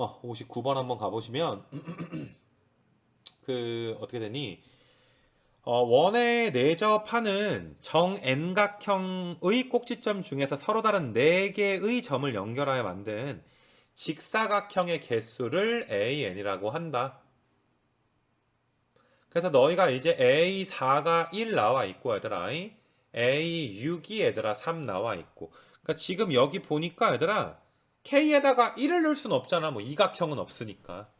어, 59번 한번 가보시면 그 어떻게 되니? 어, 원의 내접하는 정 n각형의 꼭지점 중에서 서로 다른 4개의 점을 연결하여 만든 직사각형의 개수를 an이라고 한다. 그래서 너희가 이제 a4가 1 나와 있고 얘들아 a6이 얘들아 3 나와 있고 그러니까 지금 여기 보니까 얘들아 k에다가 1을 넣을 순 없잖아. 뭐 이각형은 없으니까.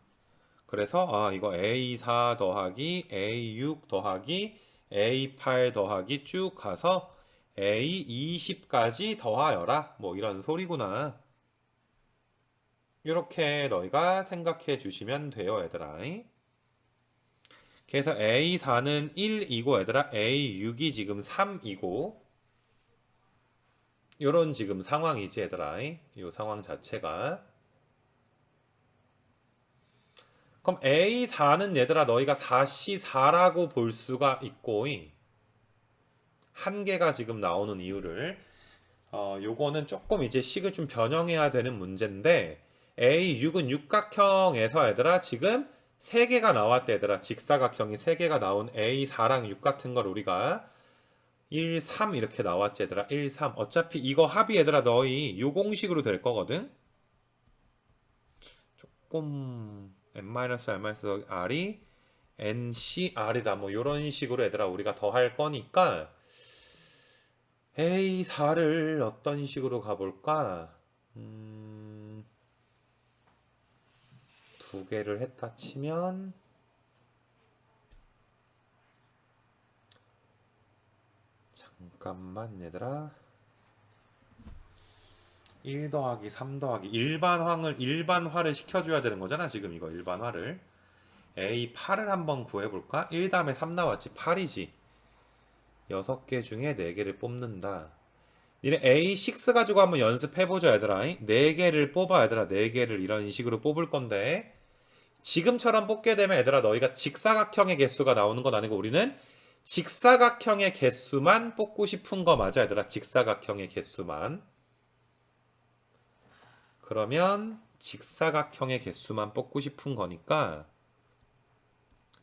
그래서 아 이거 A4 더하기 A6 더하기 A8 더하기 쭉 가서 A20까지 더하여라. 뭐 이런 소리구나. 이렇게 너희가 생각해 주시면 돼요 얘들아. 그래서 A4는 1이고 얘들아 A6이 지금 3이고 요런 지금 상황이지 얘들아. 이 상황 자체가. 그럼 A4는 얘들아 너희가 4C4라고 볼 수가 있고 한 개가 지금 나오는 이유를 어, 요거는 조금 이제 식을 좀 변형해야 되는 문제인데 A6은 육각형에서 얘들아 지금 세 개가 나왔대 얘들아. 직사각형이 세 개가 나온 A4랑 6 같은 걸 우리가 1, 3 이렇게 나왔지 얘들아. 1, 3 어차피 이거 합이 얘들아 너희 요 공식으로 될 거거든? 조금 n-r-r이 ncr이다. 뭐 요런 식으로 얘들아 우리가 더 할 거니까. a4를 어떤 식으로 가볼까? 음, 두 개를 했다 치면 잠깐만 얘들아. 1 더하기 3 더하기 일반황을 일반화를 시켜줘야 되는 거잖아 지금 이거 일반화를. A8을 한번 구해볼까? 1 다음에 3 나왔지. 8이지. 6개 중에 4개를 뽑는다. 니네 A6 가지고 한번 연습해보자 얘들아. 4개를 뽑아 얘들아. 4개를 이런 식으로 뽑을 건데. 지금처럼 뽑게 되면 얘들아 너희가 직사각형의 개수가 나오는 건 아니고 우리는 직사각형의 개수만 뽑고 싶은 거 맞아 얘들아 직사각형의 개수만 그러면 직사각형의 개수만 뽑고 싶은 거니까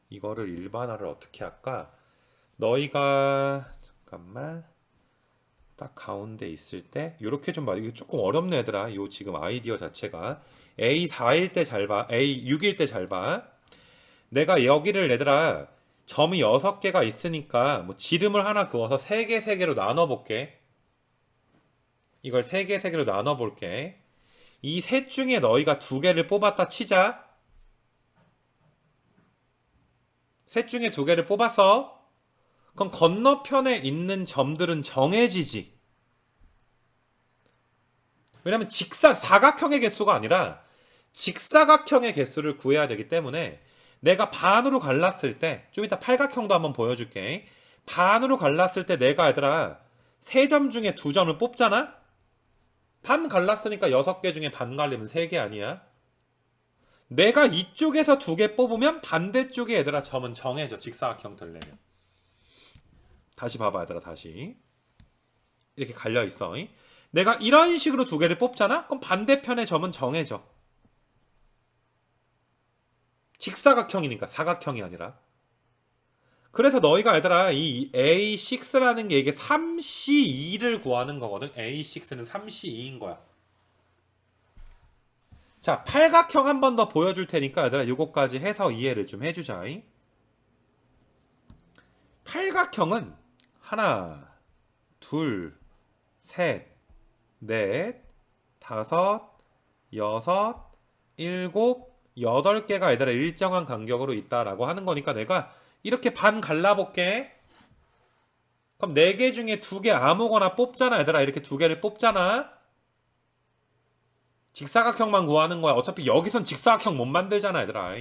이거를 일반화를 어떻게 할까? 너희가 잠깐만 딱 가운데 있을 때 이렇게 좀 봐. 이게 조금 어렵네 얘들아. 요 지금 아이디어 자체가 A4일 때 잘 봐. A6일 때 잘 봐. 내가 여기를 얘들아 점이 6개가 있으니까 뭐 지름을 하나 그어서 3개 3개로 나눠 볼게. 이걸 3개 3개로 나눠 볼게. 이 셋 중에 너희가 두 개를 뽑았다 치자. 셋 중에 두 개를 뽑았어. 그럼 건너편에 있는 점들은 정해지지. 왜냐면 직사 사각형의 개수가 아니라 직사각형의 개수를 구해야 되기 때문에 내가 반으로 갈랐을 때 좀 이따 팔각형도 한번 보여줄게. 반으로 갈랐을 때 내가 얘들아 세 점 중에 두 점을 뽑잖아. 반 갈랐으니까 여섯 개 중에 반 갈리면 세 개 아니야? 내가 이쪽에서 두 개 뽑으면 반대쪽에 얘들아 점은 정해져 직사각형 되려면 다시 봐봐 얘들아 다시 이렇게 갈려 있어 내가 이런 식으로 두 개를 뽑잖아 그럼 반대편의 점은 정해져 직사각형이니까 사각형이 아니라. 그래서 너희가 얘들아 이 A6라는 게 이게 3C2를 구하는 거거든. A6는 3C2인 거야. 자, 팔각형 한 번 더 보여줄 테니까 얘들아 요거까지 해서 이해를 좀 해주자. 팔각형은 하나, 둘, 셋, 넷, 다섯, 여섯, 일곱, 여덟 개가 얘들아 일정한 간격으로 있다라고 하는 거니까 내가 이렇게 반 갈라볼게. 그럼 네개 중에 두개 아무거나 뽑잖아 얘들아 이렇게 두 개를 뽑잖아. 직사각형만 구하는 거야. 어차피 여기선 직사각형 못 만들잖아, 얘들아.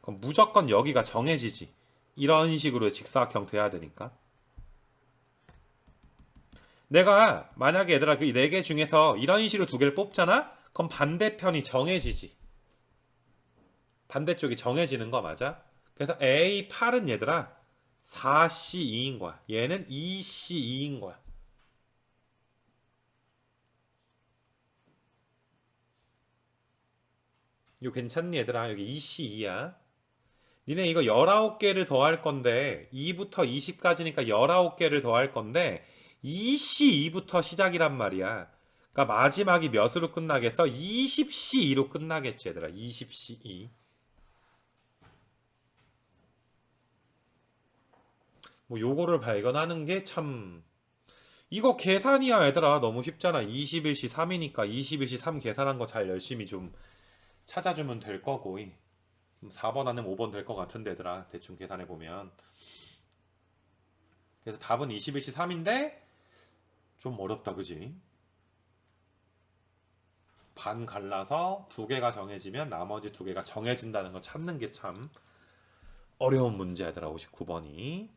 그럼 무조건 여기가 정해지지. 이런 식으로 직사각형 돼야 되니까. 내가 만약에 얘들아 그네개 중에서 이런 식으로 두 개를 뽑잖아? 그럼 반대편이 정해지지. 반대쪽이 정해지는 거 맞아? 그래서 A8은 얘들아 4C2인 거야. 얘는 2C2인 거야. 이거 괜찮니 얘들아? 여기 2C 2야. 니네 이거 19개를 더할 건데 2부터 20까지니까 19개를 더할 건데 2C 2부터 시작이란 말이야. 그러니까 마지막이 몇으로 끝나겠어? 20C 2로 끝나겠지 얘들아. 20C 뭐 요거를 발견하는 게 참 이거 계산이야 얘들아. 너무 쉽잖아. 21시 3이니까 21시 3 계산한 거 잘 열심히 좀 찾아주면 될 거고. 4번 아니면 5번 될 것 같은데 얘들아. 대충 계산해 보면. 그래서 답은 21시 3인데 좀 어렵다 그지? 반 갈라서 두 개가 정해지면 나머지 두 개가 정해진다는 거 찾는 게 참 어려운 문제 얘들아. 59번이